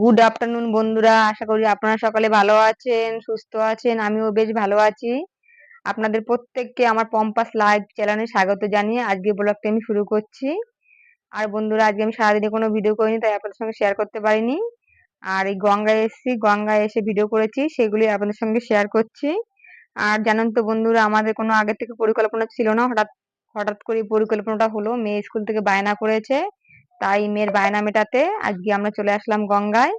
Good afternoon বন্ধুরা। আশা করি আপনারা সকালে ভালো আছেন, সুস্থ আছেন। আমিও বেশ ভালো আছি। আপনাদের প্রত্যেককে আমার পম্পাস লাইভ চ্যানেলে স্বাগত জানিয়ে আজকে ব্লগটা আমি শুরু করছি। আর বন্ধুরা, আজকে আমি সারাদিনে কোনো ভিডিও করিনি, তাই আপনাদের সঙ্গে শেয়ার করতে পারিনি। আর এই গঙ্গায় এসেছি, গঙ্গায় এসে ভিডিও করেছি সেগুলি আপনাদের সঙ্গে শেয়ার করছি। আর জানেন তো বন্ধুরা, আমাদের কোনো আগে থেকে পরিকল্পনা ছিল না, হঠাৎ হঠাৎ করে পরিকল্পনাটা হলো, মেয়ে স্কুল থেকে বায়না করেছে। তাই মেয়ের বায়না মেটাতে আজকে আমরা চলে আসলাম গঙ্গায়।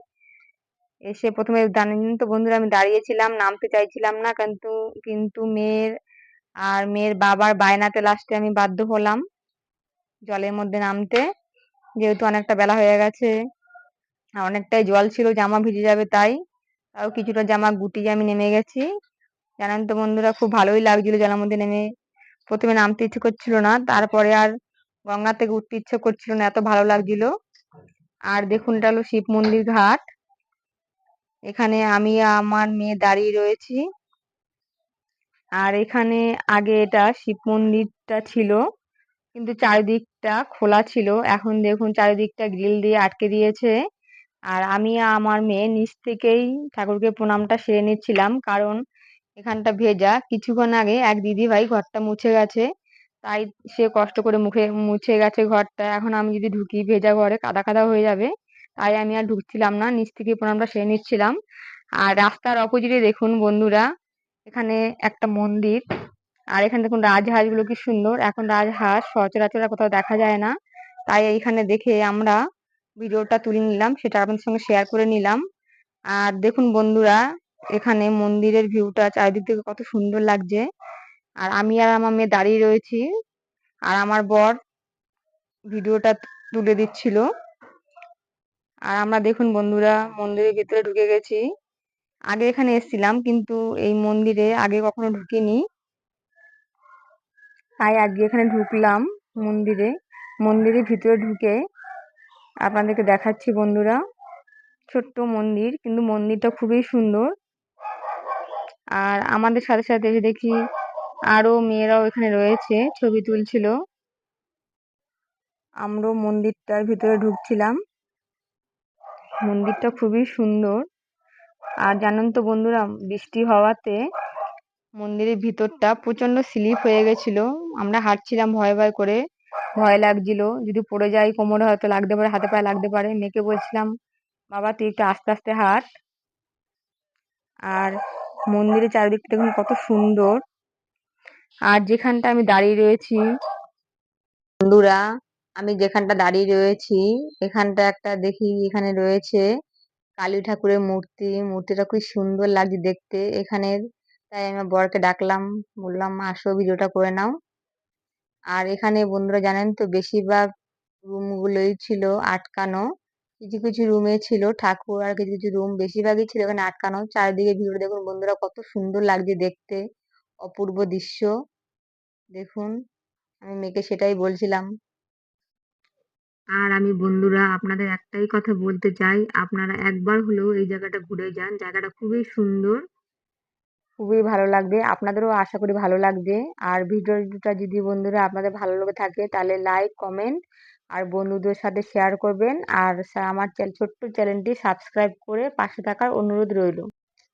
এসে প্রথমে জানেন তো বন্ধুরা আমি দাঁড়িয়েছিলাম, নামতে চাইছিলাম না কিন্তু কিন্তু মেয়ের আর মেয়ের বাবার বায়নাতে লাস্টে আমি বাধ্য হলাম জলের মধ্যে নামতে। যেহেতু অনেকটা বেলা হয়ে গেছে, আর অনেকটাই জল ছিল, জামা ভিজে যাবে তাই। তাও কিছুটা জামা গুটিয়ে আমি নেমে গেছি। জানেন তো বন্ধুরা খুব ভালোই লাগছিল জলের মধ্যে নেমে। প্রথমে নামতে ইচ্ছে করছিল না, তারপরে আর গঙ্গা থেকে উঠতে ইচ্ছে করছিল না, এত ভালো লাগছিল। আর দেখুন, এটা হলো শিব মন্দির ঘাট। এখানে আমি আমার মেয়ে দাঁড়িয়ে রয়েছি। আর এখানে আগে এটা শিব মন্দিরটা ছিল, কিন্তু চারিদিকটা খোলা ছিল। এখন দেখুন, চারিদিকটা গ্রিল দিয়ে আটকে দিয়েছে। আর আমি আমার মেয়ে নিচ থেকেই ঠাকুরকে প্রণামটা সেরে নিচ্ছিলাম, কারণ এখানটা ভেজা। কিছুক্ষণ আগে এক দিদি ভাই ঘরটা মুছে গেছে। তাই সে কষ্ট করে মুখে, মুছে গেছে ঘরটা। এখন আমি যদি ঢুকি ভেজা ঘরে, কাদা কাদা হয়ে যাবে। তাই আমি আর ঢুকছিলাম না। নিচ থেকে প্রণামটা সেরে নিচ্ছিলাম। আর রাস্তার অপোজিটে দেখুন বন্ধুরা, এখানে একটা মন্দির। আর এখানে দেখুন রাজহাঁসগুলো কি সুন্দর। এখন রাজহাঁস সচরাচর কোথাও দেখা যায় না। তাই এইখানে দেখে আমরা ভিডিওটা তুলে নিলাম। সেটা আপনাদের সঙ্গে শেয়ার করে নিলাম। আর দেখুন বন্ধুরা এখানে মন্দিরের ভিউটা চারিদিক থেকে কত সুন্দর লাগছে। আর আমি আর আমার মেয়ে দাঁড়িয়ে রয়েছি। আর আমার বর ভিডিওটা তুলে দিচ্ছিল। আর আমরা দেখুন বন্ধুরা, মন্দিরের ভিতরে ঢুকে গেছি। আগে এখানে এসেছিলাম, কিন্তু এই মন্দিরে আগে কখনো ঢুকিনি। তাই আজকে এখানে ঢুকলাম মন্দিরে। মন্দিরের ভিতরে ঢুকে আপনাদেরকে দেখাচ্ছি বন্ধুরা। ছোট্ট মন্দির, কিন্তু মন্দিরটা খুবই সুন্দর। আর আমাদের সাথে সাথে দেখি আরও মেয়েরাও এখানে রয়েছে, ছবি তুলছিল। আমরাও মন্দিরটার ভিতরে ঢুকছিলাম। মন্দিরটা খুবই সুন্দর। আর জানেন তো বন্ধুরা, বৃষ্টি হওয়াতে মন্দিরের ভিতরটা প্রচণ্ড স্লিপ হয়ে গেছিল। আমরা হাঁটছিলাম ভয় ভয় করে। ভয় লাগছিল। যদি পড়ে যাই, কোমরে হয়তো লাগতে পারে, হাতে পায়ে লাগতে পারে। মেয়েকে বলছিলাম, বাবা, তুই একটু আস্তে আস্তে হাঁট। আর মন্দিরের চারিদিকটা দেখুন কত সুন্দর। আর যেখানটা আমি দাঁড়িয়ে রয়েছি বন্ধুরা, আমি যেখানটা দাঁড়িয়ে রয়েছি, এখানটা একটা দেখি, এখানে রয়েছে কালী ঠাকুরের মূর্তি। মূর্তিটা খুব সুন্দর লাগছে দেখতে। এখানের, তাই আমি বরকে ডাকলাম, বললাম আসো, ভিডিওটা করে নাও। আর এখানে বন্ধুরা জানেন তো, বেশিরভাগ রুমগুলোই ছিল আটকানো। কিছু কিছু রুমে ছিল ঠাকুর আর কিছু কিছু রুম বেশিরভাগই ছিল এখানে আটকানো। চারিদিকে ভিড় দেখুন বন্ধুরা কত সুন্দর লাগছে দেখতে। অপূর্ব দৃশ্য। দেখুন, আমি মেয়েকে সেটাই বলছিলাম। আর আমি বন্ধুরা আপনাদের একটাই কথা বলতে চাই, আপনারা একবার হলেও এই জায়গাটা ঘুরে যান। জায়গাটা খুবই সুন্দর। খুবই ভালো লাগবে। আপনাদেরও আশা করি ভালো লাগবে। আর ভিডিওটা যদি বন্ধুরা আপনাদের ভালো লেগে থাকে, তাহলে লাইক কমেন্ট আর বন্ধুদের সাথে শেয়ার করবেন। আর আমার ছোট্ট চ্যানেলটি সাবস্ক্রাইব করে পাশে থাকার অনুরোধ রইল।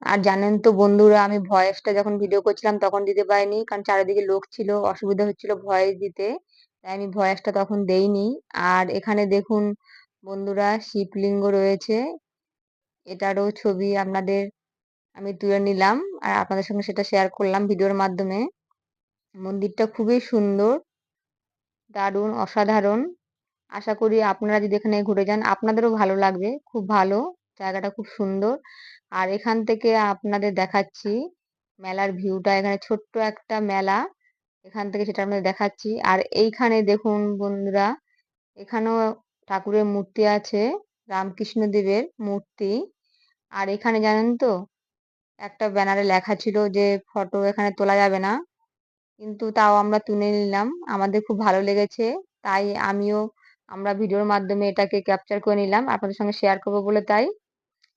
আর জানেন তো বন্ধুরা, আমি ভয়েসটা যখন ভিডিও করছিলাম তখন দিতে পারিনি, কারণ চারিদিকে লোক ছিল, অসুবিধা হচ্ছিল ভয়েস দিতে। তাই আমি ভয়েসটা তখন দেইনি। আর এখানে দেখুন বন্ধুরা, শিবলিঙ্গ রয়েছে। এটারও ছবি আপনাদের, আমি তুলে নিলাম। আর আপনাদের সঙ্গে সেটা শেয়ার করলাম ভিডিওর মাধ্যমে। মন্দিরটা খুবই সুন্দর, দারুণ, অসাধারণ। আশা করি আপনারা যদি এখানে ঘুরে যান, আপনাদেরও ভালো লাগবে। খুব ভালো, জায়গাটা খুব সুন্দর। আর এখান থেকে আপনাদের দেখাচ্ছি মেলার ভিউটা। এখানে ছোট্ট একটা মেলা, এখান থেকে সেটা আপনাদের দেখাচ্ছি। আর এইখানে দেখুন বন্ধুরা, এখানেও ঠাকুরের মূর্তি আছে রামকৃষ্ণ দেবের মূর্তি। আর এখানে জানেন তো, একটা ব্যানারে লেখা ছিল যে ফটো এখানে তোলা যাবে না। কিন্তু তাও আমরা তুলে নিলাম। আমাদের খুব ভালো লেগেছে। তাই আমিও আমরা ভিডিওর মাধ্যমে এটাকে ক্যাপচার করে নিলাম, আপনাদের সঙ্গে শেয়ার করব বলে তাই।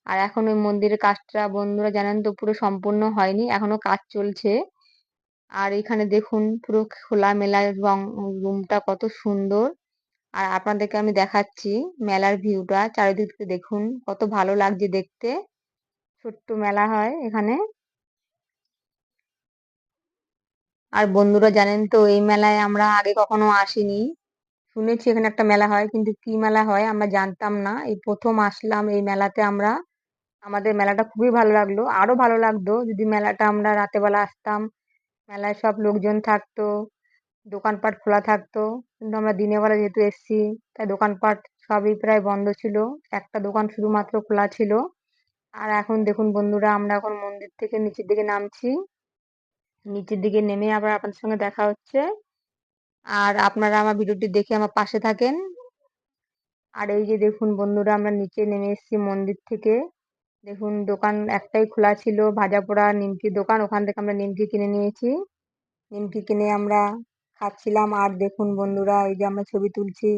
আর এখন ওই মন্দিরের কাজটা বন্ধুরা জানেন তো, পুরো সম্পূর্ণ হয়নি, এখনও কাজ চলছে। আর এখানে দেখুন পুরো খোলামেলা রং রুমটা কত সুন্দর। আর আপনাদেরকে আমি দেখাচ্ছি মেলার ভিউটা চারিদিক থেকে দেখুন, কত ভালো লাগছে দেখতে। ছোট্ট মেলা হয় এখানে। আর বন্ধুরা জানেন তো, এই মেলায় আমরা আগে কখনো আসিনি। শুনেছি এখানে একটা মেলা হয়, কিন্তু কি মেলা হয় আমরা জানতাম না। এই প্রথম আসলাম এই মেলাতে আমরা। আমাদের মেলাটা খুবই ভালো লাগল, আরও ভালো লাগতো যদি মেলাটা আমরা রাতেবেলা আসতাম। মেলায় সব লোকজন থাকতো, দোকানপাট খোলা থাকতো, কিন্তু আমরা দিনের বেলা যেহেতু এসছি, তাই দোকানপাট সবই প্রায় বন্ধ ছিল। একটা দোকান শুধুমাত্র খোলা ছিল। আর এখন দেখুন বন্ধুরা, আমরা এখন মন্দির থেকে নিচের দিকে নামছি। নিচের দিকে নেমে আবার আপনাদের সঙ্গে দেখা হচ্ছে। আর আপনারা আমার ভিডিওটি দেখে আমার পাশে থাকেন। আর এই যে দেখুন বন্ধুরা, আমরা নিচে নেমে এসেছি মন্দির থেকে। দেখুন দোকান একটাই খোলা ছিল ভাজা পোড়া নিমকির দোকান। ওখান থেকে আমরা নিমকি কিনে নিয়েছি। নিমকি কিনে আমরা খাচ্ছিলাম। আর দেখুন বন্ধুরা, এই যে আমরা ছবি তুলছি।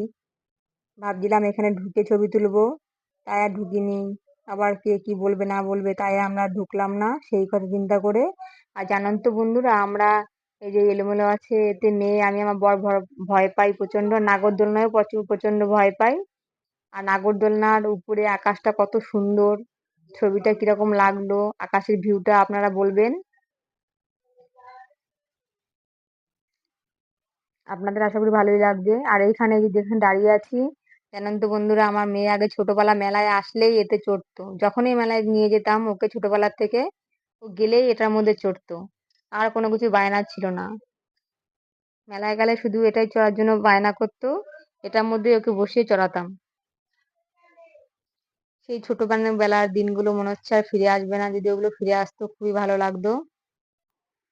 ভাবছিলাম এখানে ঢুকে ছবি তুলবো, তাই আর ঢুকিনি। আবার কে কি বলবে না বলবে, তাই আমরা ঢুকলাম না, সেই কথা চিন্তা করে। আর জানান তো বন্ধুরা, আমরা এই যে এলোমেলো আছে, এতে মেয়ে, আমি আমার বর ভয় পাই প্রচণ্ড নাগরদোলনায় প্রচুর প্রচণ্ড ভয় পাই। আর নাগরদোলনার উপরে আকাশটা কত সুন্দর। ছবিটা কীরকম লাগল? আকাশের ভিউটা আপনারা বলবেন। আপনাদের আশা করি ভালোই লাগবে। আর এইখানে যেখানে দাঁড়িয়ে আছি। জানেন তো বন্ধুরা, আমার মেয়ে আগে ছোটবেলা মেলায় আসলেই এতে চড়তো। যখনই মেলায় নিয়ে যেতাম, ওকে ছোটবেলার থেকে ও গেলেই এটার মধ্যে চড়তো। আর কোনো কিছু বায়না ছিল না। মেলায় গেলে শুধু এটাই চড়ার জন্য বায়না করতো, এটার মধ্যে ওকে বসিয়ে চড়াতাম। সেই ছোটবেলা ছোটবেলার দিনগুলো মনে হচ্ছে আর ফিরে আসবে না, যদি ওগুলো ফিরে আসতো খুবই ভালো লাগতো।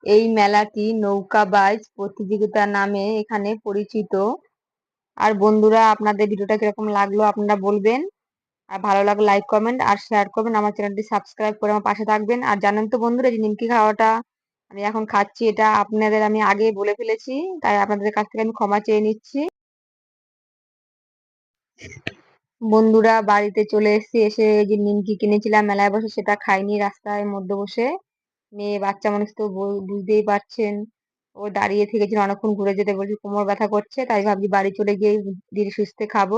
এই মেলাটি নৌকাবাজ প্রতিযোগিতা নামে এখানে পরিচিত। আর বন্ধুরা, আপনাদের ভিডিওটা কীরকম লাগল আপনারা বলবেন। আর ভালো লাগলে লাইক কমেন্ট আর শেয়ার করবেন। আমার চ্যানেলটি সাবস্ক্রাইব করে আমার পাশে থাকবেন। আর জানেন তো বন্ধুরা, যে নিমকি খাওয়াটা আমি এখন খাচ্ছি, এটা আপনাদের আমি আগে বলে ফেলেছি, তাই আপনাদের কাছ থেকে আমি ক্ষমা চেয়ে নিচ্ছি। বন্ধুরা বাড়িতে চলে এসেছি, এসে যে নিমকি কিনেছিলাম, মেলায় বসে সেটা খাইনি, রাস্তায় মধ্যে বসে। মেয়ে, বাচ্চা মানুষ তো বুঝতেই পারছেন, ও দাঁড়িয়ে থেকেছিল অনেকক্ষণ ঘুরে যেতে বলছি, কোমর ব্যথা করছে, তাই ভাবছি বাড়ি চলে গিয়ে ধীরে সুস্থে খাব।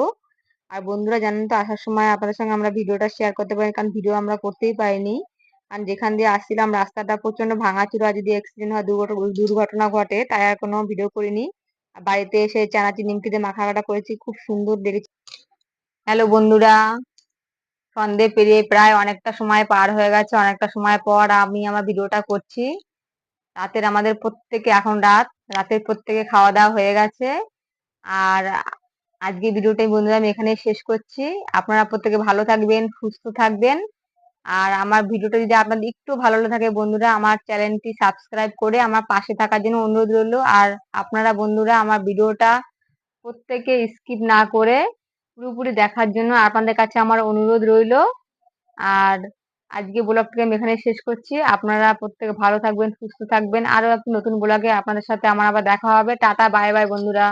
আর বন্ধুরা জানেন তো, আসার সময় আপনাদের সঙ্গে আমরা ভিডিওটা শেয়ার করতে পারি কারণ ভিডিও আমরা করতেই পারিনি। কারণ যেখান দিয়ে আসছিলাম, রাস্তাটা প্রচণ্ড ভাঙাচুরা যদি অ্যাক্সিডেন্ট হয় দুর্ঘটনা ঘটে, তাই আর কোনো ভিডিও করিনি। বাড়িতে এসে চানাচি নিমকিতে মাখা কাটা করেছি, খুব সুন্দর দেখেছি। হ্যালো বন্ধুরা, সন্ধে পেরিয়ে প্রায় অনেকটা সময় পার হয়ে গেছে, অনেকটা সময় পর আমি আমার ভিডিওটা করছি। রাতের আমাদের প্রত্যেকে, এখন রাত, রাতের প্রত্যেকে খাওয়া দাওয়া হয়ে গেছে। আর আজকে ভিডিওটাই বন্ধুরা আমি এখানে শেষ করছি। আপনারা প্রত্যেকে ভালো থাকবেন, সুস্থ থাকবেন। আর আমার ভিডিওটা যদি আপনাদের একটু ভালো থাকে বন্ধুরা, আমার চ্যানেলটি সাবস্ক্রাইব করে আমার পাশে থাকার জন্য অনুরোধ রইল। আর আপনারা বন্ধুরা, আমার ভিডিওটা প্রত্যেকে স্কিপ না করে পুরোপুরি দেখার জন্য আপনাদের কাছে আমার অনুরোধ রইল। আর আজকে ব্লগটিকে আমি এখানে শেষ করছি। আপনারা প্রত্যেকে ভালো থাকবেন, সুস্থ থাকবেন। আরও একটি নতুন ব্লগে আপনাদের সাথে আমার আবার দেখা হবে। টাটা, বাই বাই বন্ধুরা।